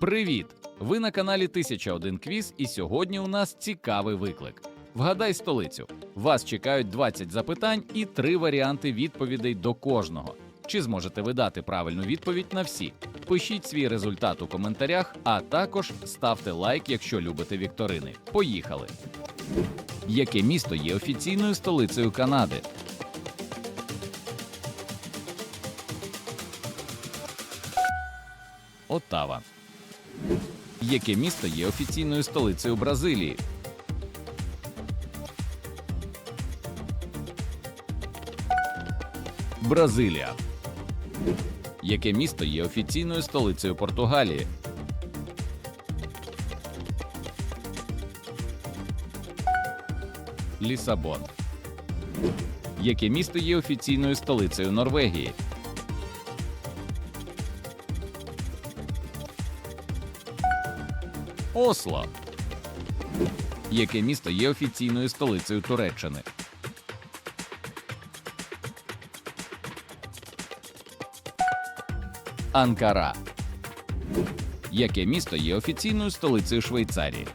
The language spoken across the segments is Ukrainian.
Привіт! Ви на каналі 1001 Квіз, і сьогодні у нас цікавий виклик. Вгадай столицю. Вас чекають 20 запитань і три варіанти відповідей до кожного. Чи зможете ви дати правильну відповідь на всі? Пишіть свій результат у коментарях, а також ставте лайк, якщо любите вікторини. Поїхали! Яке місто є офіційною столицею Канади? Оттава. Яке місто є офіційною столицею Бразилії? Бразилія. Яке місто є офіційною столицею Португалії? Лісабон. Яке місто є офіційною столицею Норвегії? Осло. Яке місто є офіційною столицею Туреччини? Анкара. Яке місто є офіційною столицею Швейцарії?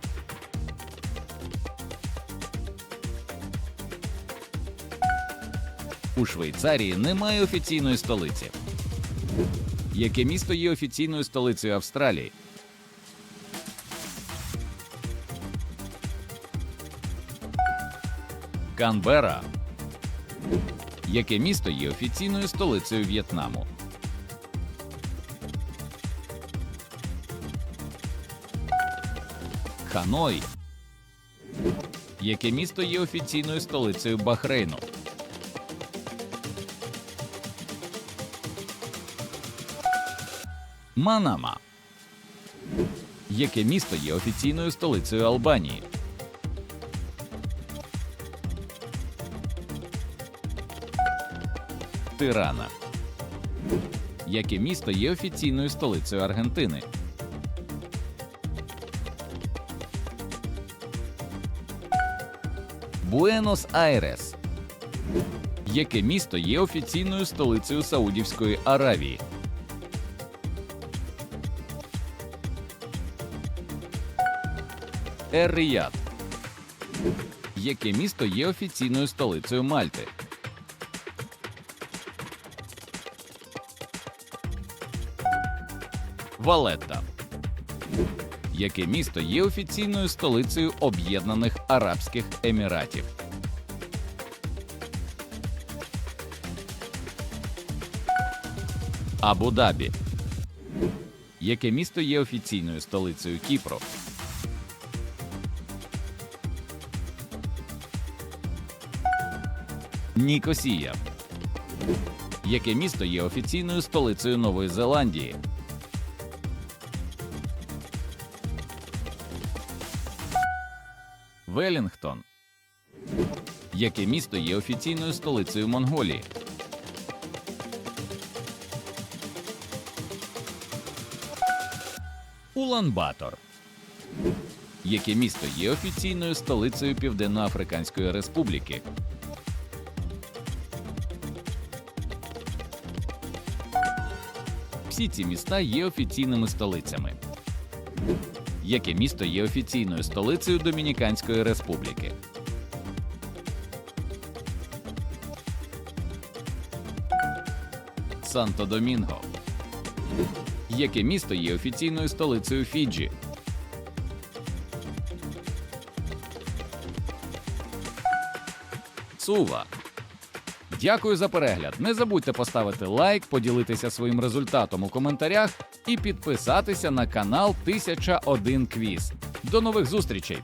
У Швейцарії немає офіційної столиці. Яке місто є офіційною столицею Австралії? Канбера. Яке місто є офіційною столицею В'єтнаму? Ханой. Яке місто є офіційною столицею Бахрейну? Манама. Яке місто є офіційною столицею Албанії? Тирана. Яке місто є офіційною столицею Аргентини? Буенос-Айрес. Яке місто є офіційною столицею Саудівської Аравії? Ер-Рияд. Яке місто є офіційною столицею Мальти? Валетта. Яке місто є офіційною столицею Об'єднаних Арабських Еміратів? Абу-Дабі. Яке місто є офіційною столицею Кіпру? Нікосія. Яке місто є офіційною столицею Нової Зеландії? Велінгтон. Яке місто є офіційною столицею Монголії? Улан-Батор. Яке місто є офіційною столицею Південно-Африканської Республіки? Всі ці міста є офіційними столицями. Яке місто є офіційною столицею Домініканської Республіки? Санто-Домінго. Яке місто є офіційною столицею Фіджі? Сува. Дякую за перегляд. Не забудьте поставити лайк, поділитися своїм результатом у коментарях і підписатися на канал 1001 Квіз. До нових зустрічей!